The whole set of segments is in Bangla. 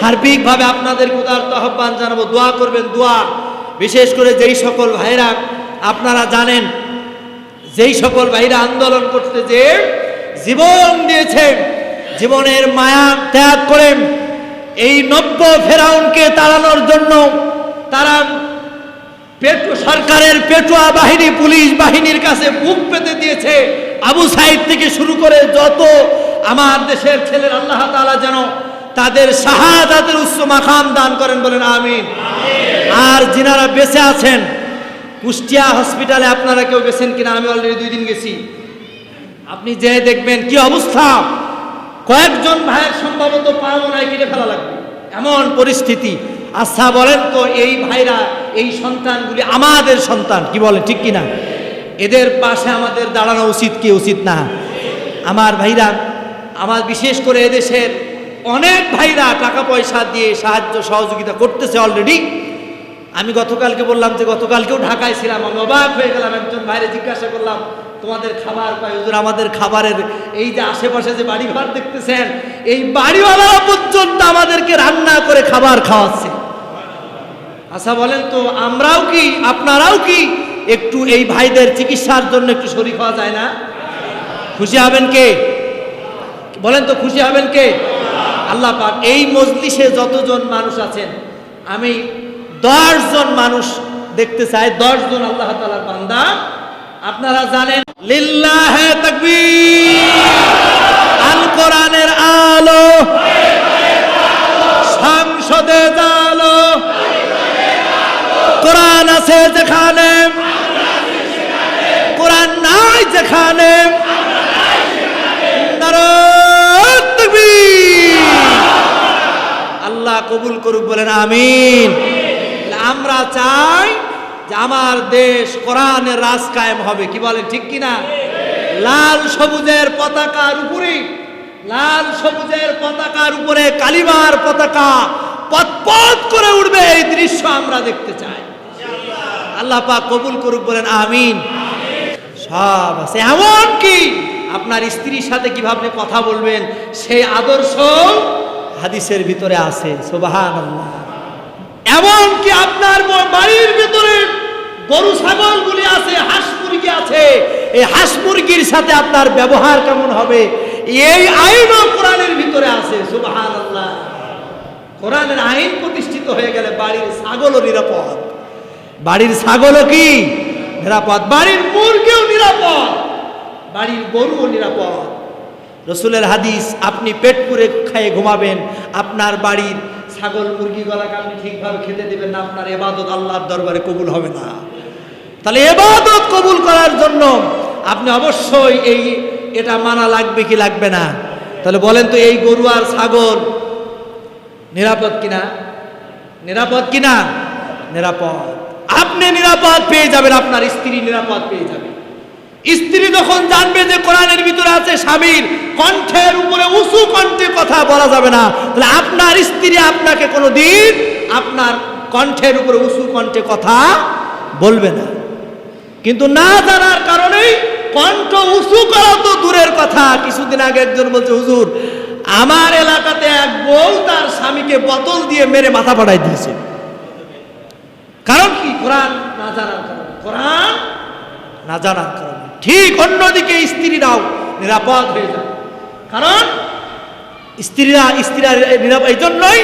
সার্বিকভাবে আপনাদের উদারত আহ্বান জানাব, দোয়া করবেন, দোয়া। বিশেষ করে যেই সকল ভাইরা, আপনারা জানেন, যেই সকল ভাইরা আন্দোলন করতে যে জীবন দিয়েছেন, জীবনের মায়া ত্যাগ করেন, এই নব্য ফেরাউনকে তাড়ানোর জন্য তারা পেটু সরকারের পেটুয়া বাহিনী, পুলিশ বাহিনীর কাছে বুক পেতে দিয়েছে। আবু সাইদ থেকে শুরু করে যত আমার দেশের ছেলের, আল্লাহ তাআলা যেন তাদের শাহাদাতের উচ্চ মাকাম দান করেন বলেন, আমিন। আর যিনারা বেঁচে আছেন, কুষ্টিয়া হসপিটালে আপনারা কেউ গেছেন কিনা? আমি অলরেডি দুই দিন গেছি। আপনি যে দেখবেন, কি অবস্থা? কয়েকজন ভাইয়ের সম্ভবত পা মনে কেটে ফেলা লাগবে। এমন পরিস্থিতি। আচ্ছা বলেন তো, এই ভাইরা, এই সন্তানগুলি আমাদের সন্তান, কি বলে, ঠিক কিনা? এদের পাশে আমাদের দাঁড়ানো উচিত কি উচিত না? আমার ভাইরা, আমার বিশেষ করে এদেশের অনেক ভাইরা টাকা পয়সা দিয়ে সাহায্য, সহযোগিতা করতেছে অলরেডি আমি গতকালকে বললাম যে, গতকালকেও ঢাকায় ছিলাম, আমি অবাক হয়ে গেলাম, একজন বাইরে জিজ্ঞাসা করলাম, তোমাদের খাবার পাই হুজুর, আমাদের খাবারের এই যে আশেপাশে যে বাড়িঘর দেখতেছেন, এই বাড়িওয়ালা পর্যন্ত আমাদেরকে রান্না করে খাবার খাওয়াচ্ছে। আচ্ছা বলেন তো, আমরাও কি, আপনারাও কি একটু এই ভাইদের চিকিৎসার জন্য একটু শরীর হওয়া যায় না? খুশি হবেন কে? বলেন তো, খুশি হবেন কে? আল্লাহ পাক এই মজলিসে যতজন মানুষ আছেন, আমি দশ জন মানুষ দেখতে চাই দশ জন আল্লাহ তালার বান্দা। আপনারা জানেন, লিল্লাহ আল কোরআনের আলো। সংসদে জালো। কোরআন আছে যেখানে। কোরআন নাই যেখানে। কবুল করুক বলেন আমিন। আমরা চাই যে আমার দেশ কোরআনের রাজ কায়েম হবে, কি বলেন ঠিক কিনা? লাল সবুজের পতাকার উপরে, লাল সবুজের পতাকার উপরে কালিমার পতাকা পথ করে উঠবে এই দৃশ্য আমরা দেখতে চাই। আল্লাহ পাক কবুল করুক বলেন আমিন। সব আছে। এমন কি আপনার স্ত্রীর সাথে কীভাবে কথা বলবেন, সেই আদর্শ হাদিসের ভিতরে আছে সুবাহান এমন কি আপনার বাড়ির ভিতরে গরু, ছাগলগুলি আছে, হাঁস মুরগি আছে, এই হাঁস মুরগির সাথে আপনার ব্যবহার কেমন হবে? এই আইনও কোরআনের ভিতরে আছে সুবাহান আল্লাহ কোরআনের আইন প্রতিষ্ঠিত হয়ে গেলে বাড়ির ছাগলও নিরাপদ। বাড়ির ছাগলও কি? নিরাপদ। বাড়ির মুরগিও নিরাপদ। বাড়ির গরুও নিরাপদ। রসুলের হাদিস, আপনি পেট পুরে খেয়ে ঘুমাবেন, আপনার বাড়ির ছাগল, মুরগি গলাকে আপনি ঠিকভাবে খেতে দেবেন না, আপনার এবাদত আল্লাহর দরবারে কবুল হবে না। তাহলে এবাদত কবুল করার জন্য আপনি অবশ্যই এই, এটা মানা লাগবে কি লাগবে না? তাহলে বলেন তো, এই গরু আর ছাগল নিরাপদ কিনা? নিরাপদ কিনা? নিরাপদ। আপনি নিরাপদ পেয়ে যাবেন, আপনার স্ত্রী নিরাপদ পেয়ে যাবে। স্ত্রী যখন জানবে যে কোরআনের ভিতরে আছে স্বামীর কণ্ঠের উপরে উঁচু কণ্ঠে কথা বলা যাবে না, তাহলে আপনার স্ত্রী আপনাকে কোনো দিন আপনার কণ্ঠের উপরে উঁচু কণ্ঠে কথা বলবে না। কিন্তু না জানার কারণেই কণ্ঠ উঁচু করা তো দূরের কথা। কিছুদিন আগে একজন বলছে, হুজুর, আমার এলাকাতে এক বউ তার স্বামীকে বোতল দিয়ে মেরে মাথা পাঠাই দিয়েছে। কারণ কি? কোরআন না জানার কারণে। কোরআন না জানার কারণে। ঠিক অন্যদিকে স্ত্রীরাও নিরাপদ হয়ে যায়। কারণ স্ত্রীরা স্ত্রীরা নিরাপদ এই জন্যই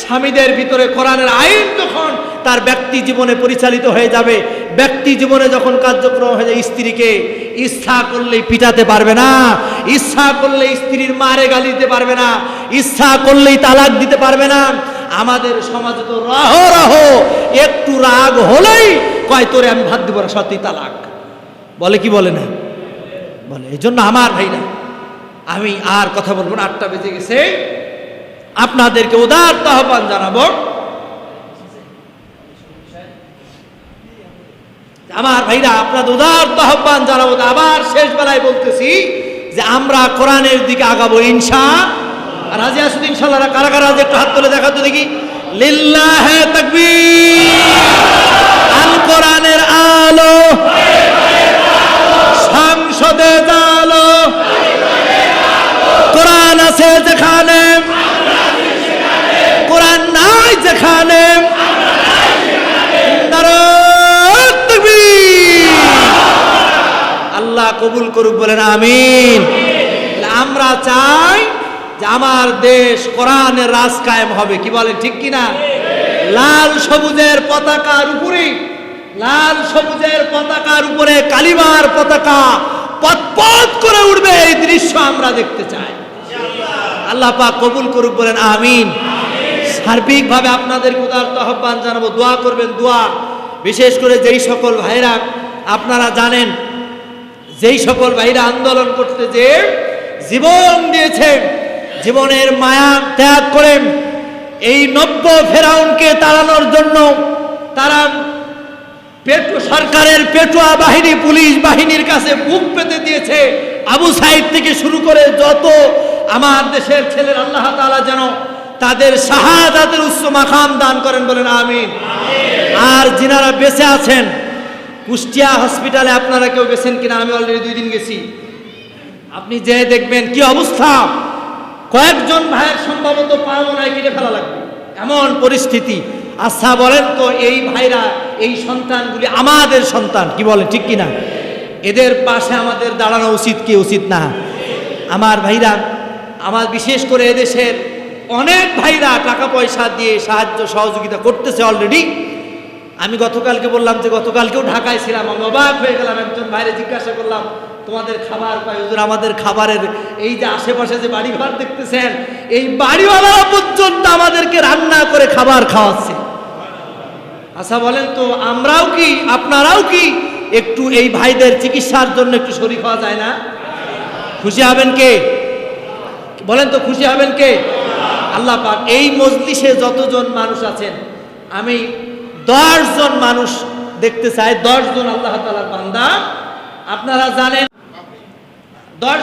স্বামীদের ভিতরে কোরআনের আইন যখন তার ব্যক্তি জীবনে পরিচালিত হয়ে যাবে, ব্যক্তি জীবনে যখন কার্যক্রম হয়ে যায়, স্ত্রীকে ইচ্ছা করলেই পিটাতে পারবে না ইচ্ছা করলে স্ত্রীর মারে গালি দিতে পারবে না ইচ্ছা করলেই তালাক দিতে পারবে না। আমাদের সমাজে তো রহ রহ, একটু রাগ হলেই কয়, তোরে আমি ভাত দিব না সত্যি তালাক। বলে কি বলে না? বলে এই জন্য আমার ভাইরা, আমি আর কথা বলব না, আটটা বেজে গেছে। আপনাদেরকে উদার আহ্বান জানাব আমার ভাইরা, আপনাদের উদার আহ্বান জানাব আবার শেষ বেলায় বলতেছি যে আমরা কোরআনের দিকে আগাবো, ইনশা রাজি আসুন ইনশাল্লাহ কারা কারা একটু হাত তুলে দেখাতো দেখি। লিল্লাহ তাকবীর আল কোরআনের আলো সংসদে জালো কোরআন আছে যেখানে যেখানে নারায়ে তাকবীর। আল্লাহ কবুল করুক বলেন আমিন। আমরা চাই যে আমার দেশ কোরআনের রাজ কায়েম হবে। কি বলেন, ঠিক কি না লাল সবুজের পতাকার উপরে, লাল সবুজের পতাকার উপরে কালিমার পতাকা পথ করে উঠবে এই দৃশ্য আমরা দেখতে চাই। আল্লাহ পাক কবুল করুক, বলেন আমিন। সার্বিকভাবে আপনাদের উদারত আহ্বান জানাব, দোয়া করবেন, দোয়া। বিশেষ করে যেই সকল ভাইরা আপনারা জানেন যেই সকল ভাইরা আন্দোলন করতে যে জীবন দিয়েছেন জীবনের মায়া ত্যাগ করেন এই নব্য ফেরাউনকে তাড়ানোর জন্য তারা পেটু সরকারের পেটুয়া বাহিনী, পুলিশ বাহিনীর কাছে বুক পেতে দিয়েছে। আবু সাইদ থেকে শুরু করে যত আমার দেশের ছেলের আল্লাহ তাআলা যেন তাদের শাহাদাতের উচ্চ মাকাম দান করেন বলেন, আমিন। আর যিনারা বেঁচে আছেন কুষ্টিয়া হসপিটালে আপনারা কেউ গেছেন কিনা? আমি অলরেডি দুই দিন গেছি। আপনি যে দেখবেন কি অবস্থা? কয়েকজন ভাইয়ের সম্ভবত পা মনে কেটে ফেলা লাগবে। এমন পরিস্থিতি। আচ্ছা বলেন তো, এই ভাইরা, এই সন্তানগুলি আমাদের সন্তান, কি বলেন, ঠিক কিনা? এদের পাশে আমাদের দাঁড়ানো উচিত কি উচিত না? আমার ভাইরা, আমার বিশেষ করে এদেশের অনেক ভাইরা টাকা পয়সা দিয়ে সাহায্য সহযোগিতা করতেছে অলরেডি আমি গতকালকে বললাম যে গতকালকেও ঢাকায় ছিলাম, আমি অবাক হয়ে গেলাম, একজন বাইরে জিজ্ঞাসা করলাম, তোমাদের খাবার পাই আমাদের খাবারের এই যে আশেপাশে যে বাড়িঘর দেখতেছেন, এই বাড়িওয়ালারা পর্যন্ত আমাদেরকে রান্না করে খাবার খাওয়াচ্ছে। আচ্ছা বলেন তো, আমরাও কি, আপনারাও কি একটু এই ভাইদের চিকিৎসার জন্য একটু শরীর হওয়া যায় না? খুশি হবেন কে? বলেন তো, খুশি হবেন কে? আল্লাহ পাক, এই মজলিসে যতজন মানুষ আছেন, আমি জন মানুষ দেখতে চাই জন আল্লাহ তালার বান্দা। আপনারা জানেন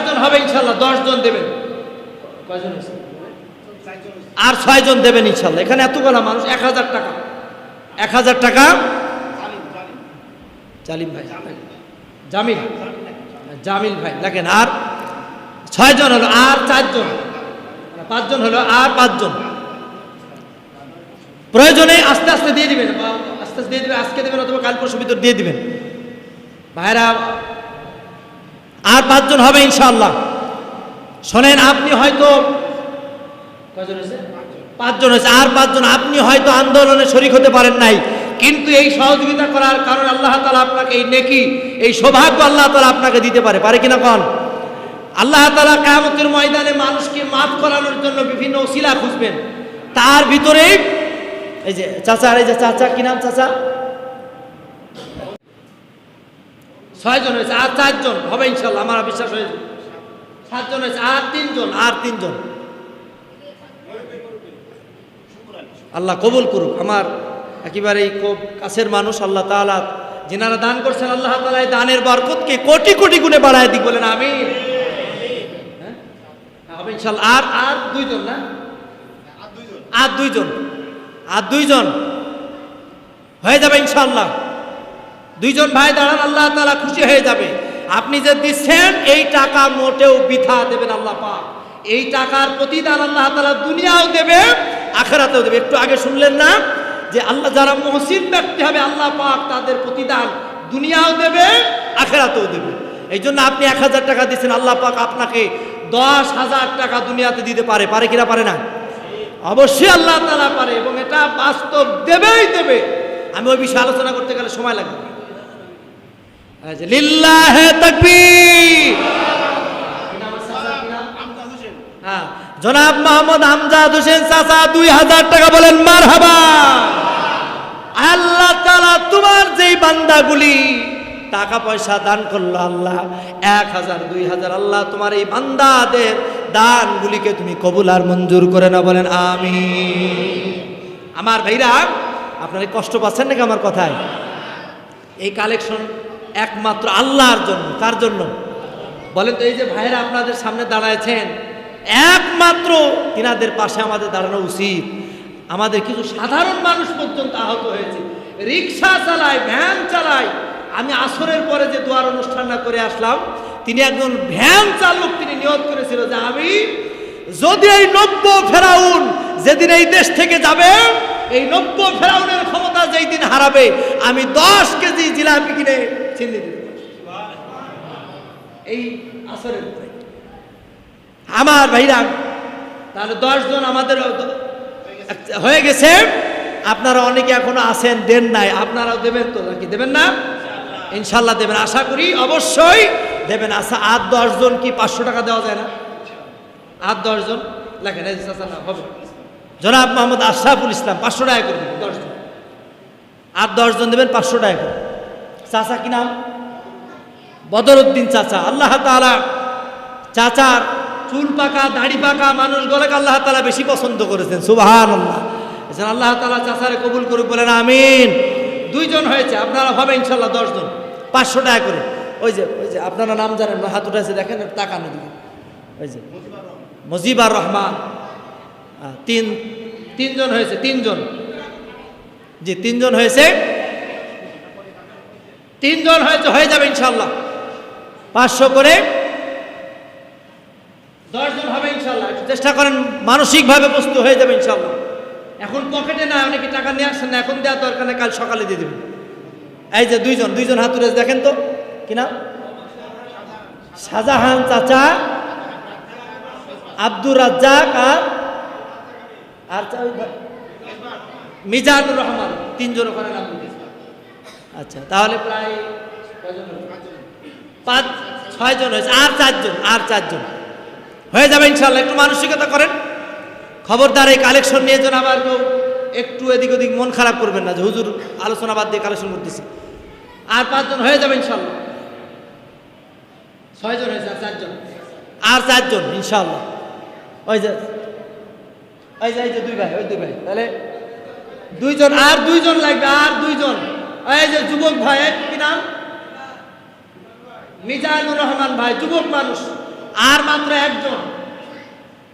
জন হবে ইনশাল্লাহ জন দেবেন। কয়জন? আর ছয়জন দেবেন ইনশাল্লাহ এখানে এতগুলো মানুষ, এক হাজার টাকা। এক হাজার টাকা? জালিম ভাই। জামিল। জামিল ভাই, দেখেন, আর ছয়জন হলো, আর চারজন। পাঁচজন হলো, আর পাঁচজন। প্রয়োজনে আস্তে আস্তে দিয়ে দিবেন আস্তে আস্তে দিয়ে দিবেন, আজকে দেবেন অথবা কাল পরশু ভিতর দিয়ে দিবেন। ভাইরা, আর পাঁচজন হবে ইনশাআল্লাহ। শোনেন, আপনি হয়তো হয়েছে? পাঁচজন হয়েছে। আর পাঁচজন, আপনি হয়তো আন্দোলনে শরিক হতে পারেন নাই। কিন্তু এই সহযোগিতা করার কারণে আল্লাহ তালা আপনাকে এই নেকি, এই সৌভাগ্য আল্লাহ তালা আপনাকে দিতে পারে। পারে কিনা কন? আল্লাহ তালা কামতের ময়দানে মানুষকে মাফ করানোর জন্য বিভিন্ন শিলা খুঁজবেন। তার ভিতরে এই যে চাচা আর এই যে চাচা, কি নাম চাচা? ছয়জন হয়েছে, আর চারজন, হবে ইনশাল্লাহ, আমার বিশ্বাস হয়েছে সাতজন হয়েছে, আর তিনজন আর তিনজন। আল্লাহ কবুল করুক, আমার একেবারেই খুব কাছের মানুষ, আল্লাহ তাআলা যিনারা দান করছেন, আল্লাহ এই দানের বরকতকে কোটি কোটি গুণে বাড়ায় দিক, বলেন আমি হবে ইনশাল্লাহ, আর আর দুইজন না? আর দুইজন আর দুইজন। হয়ে যাবে ইনশাল্লাহ দুইজন ভাই দাঁড়ান, আল্লাহ তাআলা খুশি হয়ে যাবে। আপনি যে দিচ্ছেন, এই টাকা মোটেও বৃথা দেবেন আল্লাহ পাক। এই টাকার প্রতিদান আল্লাহ তাআলা দুনিয়াও দেবে, আখেরাতেও দেবে। একটু আগে শুনলেন না? যে আল্লাহ যারা মহসিন ব্যক্তি হবে, আল্লাহ পাক তাদের প্রতিদান দুনিয়াও দেবে, আখেরাতেও দেবে। এই জন্য আপনি এক হাজার টাকা দিচ্ছেন, আল্লাহ পাক আপনাকে দশ হাজার টাকা দুনিয়াতে দিতে পারে। পারে কিনা পারে না? অবশ্যই আল্লাহ তালা পারে এবং এটা বাস্তব দেবেই দেবে। আমি ওই বিষয়ে আলোচনা করতে গেলে সময় লাগবে। হ্যাঁ জনাব মোহাম্মদ আমজাদ হোসেন চাচা, দুই হাজার টাকা বলেন মার হাবা আল্লাহ তালা তোমার যেই বান্দাগুলি টাকা পয়সা দান করল আল্লাহ, এক হাজার, দুই হাজার, আল্লাহ তোমার এই বান্দাদের দানগুলিকে তুমি কবুল আর মঞ্জুর করে না বলেন আমি আমার ভাইরা, আপনারা কষ্ট পাচ্ছেন নাকি আমার কথায়? এই কালেকশন একমাত্র আল্লাহর জন্য, কার জন্য? বলেন তো, এই যে ভাইরা আপনাদের সামনে দাঁড়ায়ছেন একমাত্র তিনাদের পাশে আমাদের দাঁড়ানো উচিত। আমাদের কিছু সাধারণ মানুষ পর্যন্ত আহত হয়েছে। রিক্সা চালায়, ভ্যান চালায়। আমি আসরের পরে যে দোয়ার অনুষ্ঠানটা করে আসলাম তিনি একজন ভ্যান চালক তিনি নিয়োগ করেছিল যে আমি যদি এই নব্য ফেরাউন যেদিন এই দেশ থেকে যাবে, এই নব্য ফেরাউনের ক্ষমতা যেই দিন হারাবে, আমি দশ কেজি জিলাপি কিনে চিনি দিব এই আসরের আমার ভাইরা, তাহলে দশজন আমাদের হয়ে গেছে। আপনারা অনেকে এখনও আছেন, দেন নাই। আপনারাও দেবেন তো নাকি? দেবেন না? ইনশাল্লাহ দেবেন। আশা করি অবশ্যই দেবেন আশা আট দশজন কি পাঁচশো টাকা দেওয়া যায় না? আট দশজন লেখেন হবে। জনাব মোহাম্মদ আশরাফুল ইসলাম, পাঁচশো টাকা করে দেবেন দশজন আট দশজন দেবেন, পাঁচশো টাকা করে। চাচা, কি নাম? বদরুদ্দিন চাচা। আল্লাহ তাআলা চাচার চুল পাকা, দাড়ি পাকা, মানুষ মানুষগুলোকে আল্লাহ তাআলা বেশি পছন্দ করেছেন সুবাহান আল্লাহ আল্লাহ তাআলা চাচারে কবুল করুক, বলেন আমিন। দুইজন হয়েছে, আপনারা হবে ইনশাল্লাহ দশজন পাঁচশো টাকা করে। ওই যে ওই যে, আপনারা নাম জানেন হাত উঠেছে দেখেন, তাকানো দিকে ওই যে, মজিবার রহমান। তিন, তিনজন হয়েছে, তিনজন। জি, তিনজন হয়েছে। তিনজন হয়েছে হয়ে যাবে ইনশাল্লাহ পাঁচশো করে। দশজন হবে ইনশাল্লাহ চেষ্টা করেন, মানসিকভাবে প্রস্তুত হয়ে যাবে ইনশাল্লাহ এখন পকেটে না, অনেকে টাকা নিয়ে আসছেন না, এখন দেওয়া দরকার কাল সকালে দিয়ে দেবেন। এই যে, দুইজন দুইজন হাত হাতুরে দেখেন তো। কি নাম? শাহজাহান চাচা, আব্দুর রাজ্জাক আর আর মিজানুর রহমান, তিনজন ওখানে নাম আচ্ছা তাহলে প্রায়? পাঁচ ছয়জন হয়েছে, আর চারজন আর চারজন। হয়ে যাবে ইনশাল্লাহ একটু মানসিকতা করেন। খবরদার এই কালেকশন নিয়ে যেন আবার কেউ একটু এদিক ওদিক মন খারাপ করবেন না যে হুজুর আলোচনা বাদ দিয়ে কালেকশন করতেছি। আর পাঁচজন হয়ে যাবে ইনশাল্লাহ ছয়জন হয়েছে আর চারজন? আর চারজন ইনশাল্লাহ ওই যে ওই যে এই যে দুই ভাই ওই দুই ভাই। তাহলে দুইজন আর দুইজন লাগবে আর দুইজন। এই যে যুবক ভাই কি নাম? মিজানুর রহমান ভাই যুবক মানুষ। আর মাত্র একজন।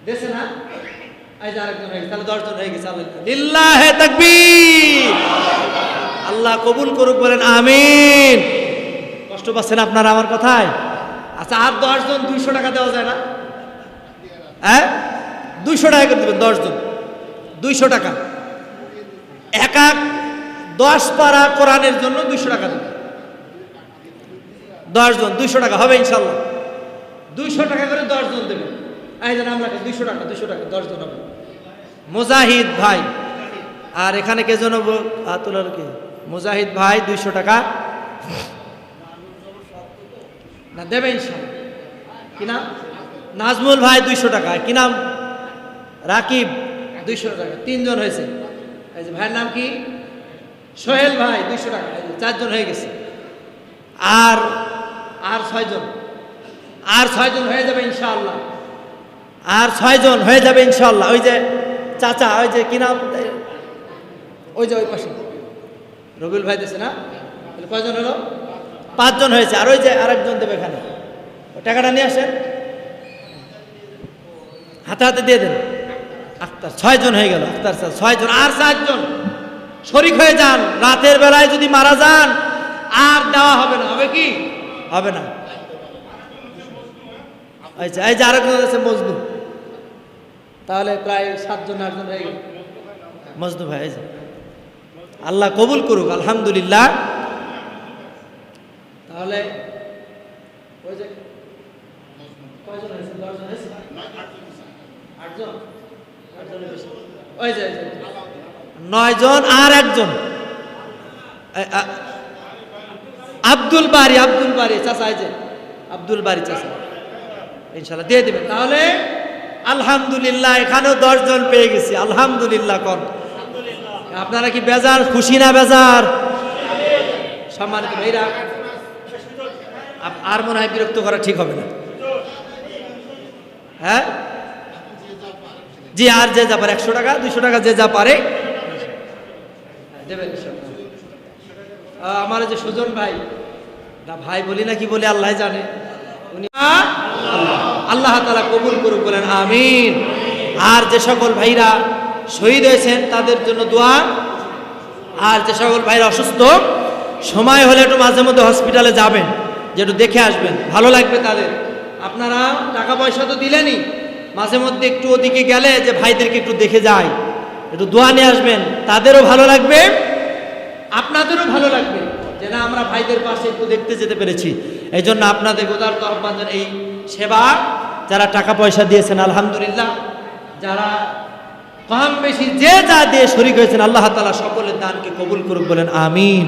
দেশে না? এই যে আরেকজন হয়ে গেছে। তাহলে দশজন হয়ে গেছে আল্লাহ। লিল্লাহে তাকবীর। আল্লাহ কবুল করুক বলেন আমিন। কষ্ট পাচ্ছেন আপনারা আমার কথায়? আচ্ছা আর দশজন দুইশো টাকা দেওয়া যায় না? হ্যাঁ? দুইশো টাকা করে দেবেন দশজন দুইশো টাকা। এক এক দশ পারা কোরআনের জন্য দুইশো টাকা দেবেন। দশজন দুইশো টাকা, হবে ইনশাল্লাহ। দুইশো টাকা করে দশজন দেবেন। এই যে নাম রাখেন, দুইশো টাকা দুইশো টাকা দশজন হবে। মুজাহিদ ভাই, আর এখানে কে জন আতুলার কে? মুজাহিদ ভাই, দুইশো টাকা। না দেবে ইনশাল্লাহ কি নাম? নাজমুল ভাই দুইশো টাকা। কি নাম? রাকিব দুইশো টাকা। তিনজন হয়েছে। এই যে ভাইয়ের নাম কি? সোহেল ভাই দুইশো টাকা। চারজন হয়ে গেছে। আর আর ছয়জন। আর ছয়জন হয়ে যাবে ইনশাআল্লাহ। আর ছয়জন হয়ে যাবে ইনশাআল্লাহ। ওই যে চাচা, ওই যে কি নাম? ওই যে ওই পাশে। রবিউল ভাই দিয়েছে না? কয়জন হলো? পাঁচজন হয়েছে, আর ওই যে আরেকজন দেবে এখানে। টাকাটা নিয়ে আসেন। হাতে হাতে দিয়ে দেন। আক্তার ছয়জন হয়ে গেল আক্তার স্যার, ছয়জন, আর চারজন। শরিক হয়ে যান, রাতের বেলায় যদি মারা যান, আর দেওয়া হবে না। হবে কি? হবে না। আচ্ছা এই যে আরেকজন আছে, মজনু। তাহলে প্রায় সাতজন, আটজন হয়ে গেল। মজনু ভাই আল্লাহ কবুল করুক, আলহামদুলিল্লাহ। তাহলে ওই যে কয়জন হয়েছে? দশজন হয়েছে? আটজন? ওই যে নয়জন আর একজন। আব্দুল বারি আব্দুল বারি, চাচা, এই যে, আব্দুল বারি চাচা। ইনশাল্লাহ দিয়ে দেবেন। তাহলে আলহামদুলিল্লাহ, এখানেও দশজন পেয়ে গেছি। আলহামদুলিল্লাহ, কন। আপনারা কি বেজার? খুশি না বেজার? সম্মানিত ভাইরা আর মনে হয় বিরক্ত করা ঠিক হবে না। হ্যাঁ? জি, আর যে যা পারে, একশো টাকা দুশো টাকা যে যা পারে। ইনশাআল্লাহ। আমার যে সুজন ভাই, না, ভাই বলি না কি বলে, আল্লাহ জানে। আল্লাহ। তালা কবুল করুক বলেন, আমিন। আর যে সকল ভাইরা শহীদ হয়েছেন, তাদের জন্য দোয়া। আর যে সকল ভাইরা অসুস্থ, সময় হলে একটু মাঝে মধ্যে হসপিটালে যাবেন। যে একটু দেখে আসবেন, ভালো লাগবে তাদের। আপনারা টাকা পয়সা তো দিলেনই, মাঝে মধ্যে একটু ওদিকে গেলে যে ভাইদেরকে একটু দেখে যায় একটু দোয়া নিয়ে আসবেন, তাদেরও ভালো লাগবে, আপনাদেরও ভালো লাগবে যে না, আমরা ভাইদের পাশে একটু দেখতে যেতে পেরেছি। এই জন্য আপনাদের উদারত আহ্বান এই সেবা যারা টাকা পয়সা দিয়েছেন, আলহামদুলিল্লাহ, যারা কম বেশি যে যা দিয়ে শরিক হয়েছেন, আল্লাহ তালা সকলের দানকে কবুল করুক বলেন, আমিন।